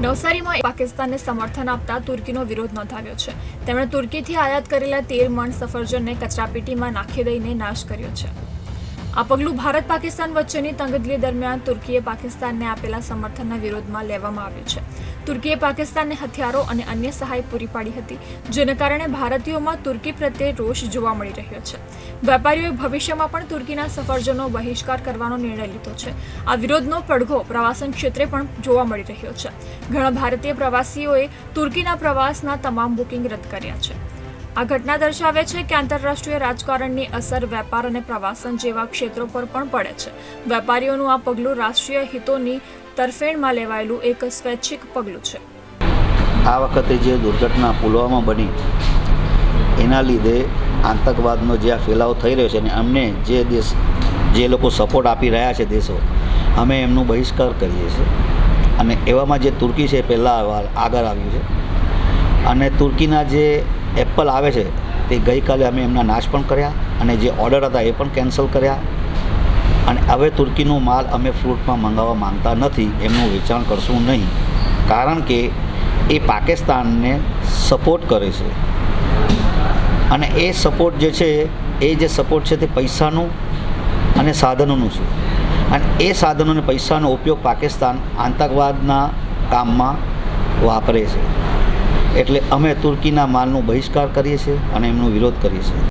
નવસારીમાં પાકિસ્તાનને સમર્થન આપતા તુર્કીનો વિરોધ નોંધાવ્યો છે. તેમણે તુર્કીથી આયાત કરેલા તેર મણ સફરજનને કચરાપેટીમાં નાખી દઈને નાશ કર્યો છે. આ પગલું ભારત પાકિસ્તાન વચ્ચેની તંગદલી દરમિયાન તુર્કીએ પાકિસ્તાનને આપેલા સમર્થનના વિરોધમાં લેવામાં આવ્યું છે. તુર્કીએ પાકિસ્તાનને હથિયારો અને અન્ય સહાય પૂરી પાડી હતી, જેને કારણે ભારતીયોમાં તુર્કી પ્રત્યે રોષ જોવા મળી રહ્યો છે. વેપારીઓએ ભવિષ્યમાં પણ તુર્કીના સફરજનો બહિષ્કાર કરવાનો નિર્ણય લીધો છે. આ વિરોધનો પડઘો પ્રવાસન ક્ષેત્રે પણ જોવા મળી રહ્યો છે. ઘણા ભારતીય પ્રવાસીઓએ તુર્કીના પ્રવાસના તમામ બુકિંગ રદ કર્યા છે. આ ઘટના દર્શાવે છે કે આંતરરાષ્ટ્રીય રાજકારણની અસર વેપાર અને પ્રવાસન જેવા ક્ષેત્રો પર પણ પડે છે. વેપારીઓનું આ પગલું રાષ્ટ્રીય હિતોની તરફેણમાં લેવાયેલું એક સ્વૈચ્છિક પગલું છે. આ વખતે જે દુર્ઘટના પુલવામા બની, એના લીધે આતંકવાદનો જે આ ફેલાવો થઈ રહ્યો છે અને અમને જે દેશ, જે લોકો સપોર્ટ આપી રહ્યા છે દેશો, અમે એમનો બહિષ્કાર કરીએ છીએ. અને એવામાં જે તુર્કી છે પહેલાં આગળ આવ્યું છે. અને તુર્કીના જે એપલ આવે છે, તે ગઈકાલે અમે એમના નાશ પણ કર્યા અને જે ઓર્ડર હતા એ પણ કેન્સલ કર્યા. અને હવે તુર્કીનો માલ અમે ફ્રૂટમાં મંગાવવા માંગતા નથી, એમનું વેચાણ કરશું નહીં. કારણ કે એ પાકિસ્તાનને સપોર્ટ કરે છે. અને એ સપોર્ટ જે છે, એ જે સપોર્ટ છે તે પૈસાનું અને સાધનોનું છે. અને એ સાધનો અને પૈસાનો ઉપયોગ પાકિસ્તાન આતંકવાદના કામમાં વાપરે છે. એટલે અમે તુર્કીના માલનો બહિષ્કાર કરીએ છીએ અને એમનો વિરોધ કરીએ છીએ.